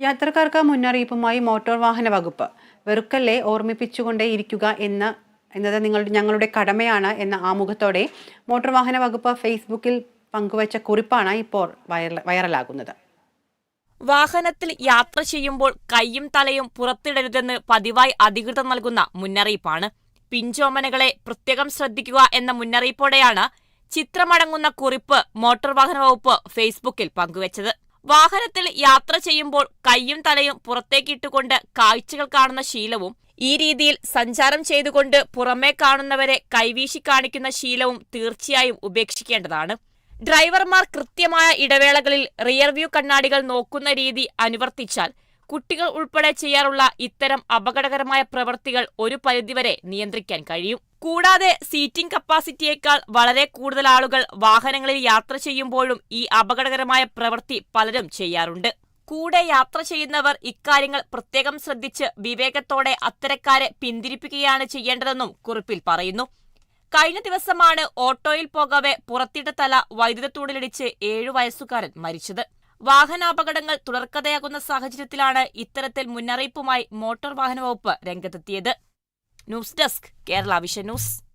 യാത്രക്കാർക്ക് മുന്നറിയിപ്പുമായി മോട്ടോർ വാഹന വകുപ്പ് വെറുക്കല്ലേ ഓർമ്മിപ്പിച്ചുകൊണ്ടേ ഇരിക്കുക എന്ന് എന്നത് നിങ്ങളുടെ ഞങ്ങളുടെ കടമയാണ് എന്ന ആമുഖത്തോടെ മോട്ടോർ വാഹന വകുപ്പ് ഫേസ്ബുക്കിൽ പങ്കുവച്ച കുറിപ്പാണ് ഇപ്പോൾ വൈറലാകുന്നത്. വാഹനത്തിൽ യാത്ര ചെയ്യുമ്പോൾ കൈയും തലയും പുറത്തിടരുതെന്ന് പതിവായി അധികൃതർ നൽകുന്ന മുന്നറിയിപ്പാണ്. പിഞ്ചോമനകളെ പ്രത്യേകം ശ്രദ്ധിക്കുക എന്ന മുന്നറിയിപ്പോടെയാണ് ചിത്രമടങ്ങുന്ന കുറിപ്പ് മോട്ടോർ വാഹന വകുപ്പ് ഫേസ്ബുക്കിൽ പങ്കുവച്ചത്. വാഹനത്തിൽ യാത്ര ചെയ്യുമ്പോൾ കൈയും തലയും പുറത്തേക്കിട്ടുകൊണ്ട് കാഴ്ചകൾ കാണുന്ന ശീലവും ഈ രീതിയിൽ സഞ്ചാരം ചെയ്തുകൊണ്ട് പുറമേ കാണുന്നവരെ കൈവീശി കാണിക്കുന്ന ശീലവും തീർച്ചയായും ഉപേക്ഷിക്കേണ്ടതാണ്. ഡ്രൈവർമാർ കൃത്യമായ ഇടവേളകളിൽ റിയർവ്യൂ കണ്ണാടികൾ നോക്കുന്ന രീതി അനുവർത്തിച്ചാൽ കുട്ടികൾ ഉൾപ്പെടെ ചെയ്യാറുള്ള ഇത്തരം അപകടകരമായ പ്രവൃത്തികൾ ഒരു പരിധിവരെ നിയന്ത്രിക്കാൻ കഴിയും. കൂടാതെ സീറ്റിംഗ് കപ്പാസിറ്റിയേക്കാൾ വളരെ കൂടുതൽ ആളുകൾ വാഹനങ്ങളിൽ യാത്ര ചെയ്യുമ്പോഴും ഈ അപകടകരമായ പ്രവൃത്തി പലരും ചെയ്യാറുണ്ട്. കൂടെ യാത്ര ചെയ്യുന്നവർ ഇക്കാര്യങ്ങൾ പ്രത്യേകം ശ്രദ്ധിച്ച് വിവേകത്തോടെ അത്തരക്കാരെ പിന്തിരിപ്പിക്കുകയാണ് ചെയ്യേണ്ടതെന്നും കുറിപ്പിൽ പറയുന്നു. കഴിഞ്ഞ ദിവസമാണ് ഓട്ടോയിൽ പോകവെ പുറത്തിട്ട തല വൈദ്യുത തൂണിലിടിച്ച് ഏഴു വയസ്സുകാരൻ മരിച്ചത്. വാഹനാപകടങ്ങൾ തുടർക്കഥയാകുന്ന സാഹചര്യത്തിലാണ് ഇത്തരത്തിൽ മുന്നറിയിപ്പുമായി മോട്ടോർ വാഹന വകുപ്പ് രംഗത്തെത്തിയത്. News desk Kerala vision news.